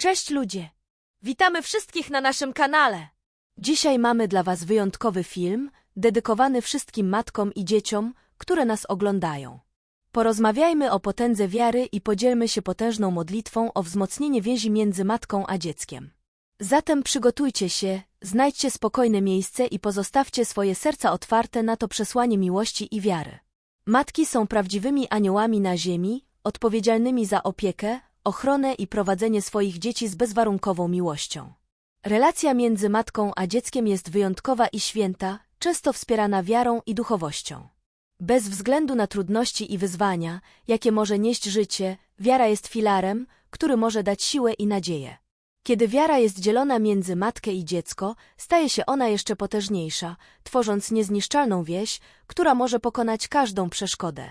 Cześć ludzie! Witamy wszystkich na naszym kanale! Dzisiaj mamy dla Was wyjątkowy film, dedykowany wszystkim matkom i dzieciom, które nas oglądają. Porozmawiajmy o potędze wiary i podzielmy się potężną modlitwą o wzmocnienie więzi między matką a dzieckiem. Zatem przygotujcie się, znajdźcie spokojne miejsce i pozostawcie swoje serca otwarte na to przesłanie miłości i wiary. Matki są prawdziwymi aniołami na ziemi, odpowiedzialnymi za opiekę, ochronę i prowadzenie swoich dzieci z bezwarunkową miłością. Relacja między matką a dzieckiem jest wyjątkowa i święta, często wspierana wiarą i duchowością. Bez względu na trudności i wyzwania, jakie może nieść życie, wiara jest filarem, który może dać siłę i nadzieję. Kiedy wiara jest dzielona między matkę i dziecko, staje się ona jeszcze potężniejsza, tworząc niezniszczalną wieś, która może pokonać każdą przeszkodę.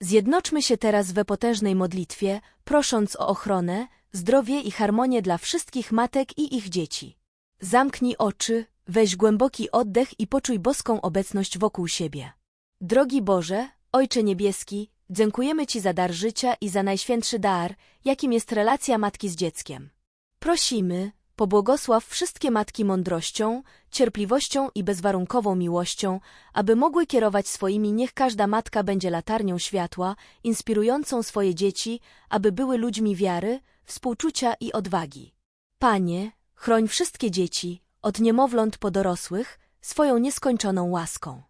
Zjednoczmy się teraz we potężnej modlitwie, prosząc o ochronę, zdrowie i harmonię dla wszystkich matek i ich dzieci. Zamknij oczy, weź głęboki oddech i poczuj boską obecność wokół siebie. Drogi Boże, Ojcze Niebieski, dziękujemy Ci za dar życia i za najświętszy dar, jakim jest relacja matki z dzieckiem. Prosimy, pobłogosław wszystkie matki mądrością, cierpliwością i bezwarunkową miłością, aby mogły kierować swoimi niech każda matka będzie latarnią światła, inspirującą swoje dzieci, aby były ludźmi wiary, współczucia i odwagi. Panie, chroń wszystkie dzieci, od niemowląt po dorosłych, swoją nieskończoną łaską.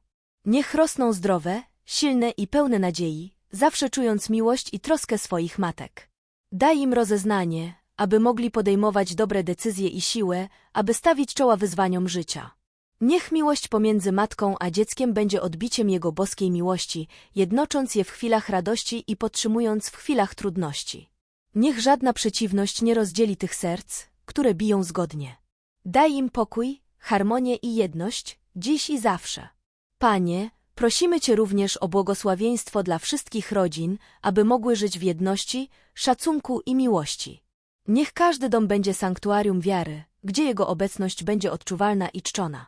Niech rosną zdrowe, silne i pełne nadziei, zawsze czując miłość i troskę swoich matek. Daj im rozeznanie, aby mogli podejmować dobre decyzje i siłę, aby stawić czoła wyzwaniom życia. Niech miłość pomiędzy matką a dzieckiem będzie odbiciem jego boskiej miłości, jednocząc je w chwilach radości i podtrzymując w chwilach trudności. Niech żadna przeciwność nie rozdzieli tych serc, które biją zgodnie. Daj im pokój, harmonię i jedność, dziś i zawsze. Panie, prosimy Cię również o błogosławieństwo dla wszystkich rodzin, aby mogły żyć w jedności, szacunku i miłości. Niech każdy dom będzie sanktuarium wiary, gdzie jego obecność będzie odczuwalna i czczona.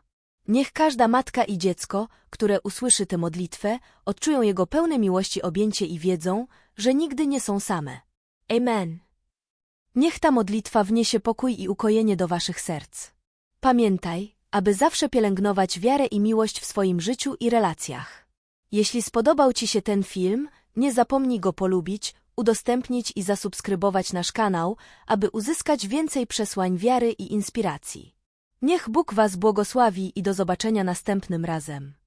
Niech każda matka i dziecko, które usłyszy tę modlitwę, odczują jego pełne miłości objęcie i wiedzą, że nigdy nie są same. Amen. Niech ta modlitwa wniesie pokój i ukojenie do waszych serc. Pamiętaj, aby zawsze pielęgnować wiarę i miłość w swoim życiu i relacjach. Jeśli spodobał Ci się ten film, nie zapomnij go polubić, udostępnić i zasubskrybować nasz kanał, aby uzyskać więcej przesłań wiary i inspiracji. Niech Bóg Was błogosławi i do zobaczenia następnym razem.